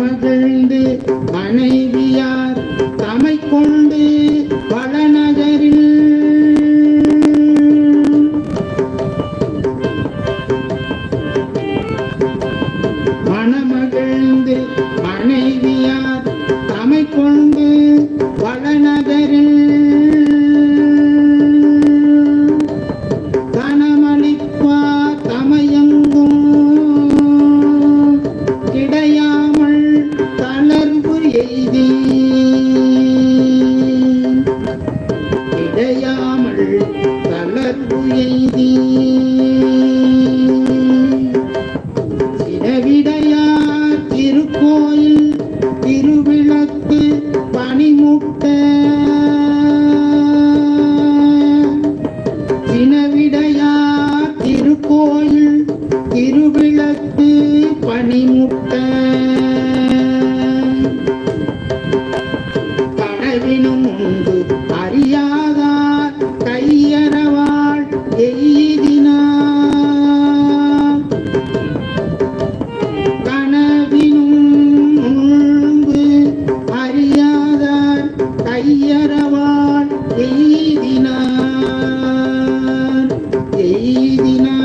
மணமகிழ்ந்து மனைவியார் தமை கொண்டு வளநகரில். மணமகள் சிறவிடையார் திருக்கோயில் திருவிளக்கு பனிமுட்ட சினவிடையார் திருக்கோயில் திருவிளக்கு பனிமுட்ட கனவினும் உண்டு அறியாதார் அறியாதார் கையறவாள் எய்தினார் எய்தினார்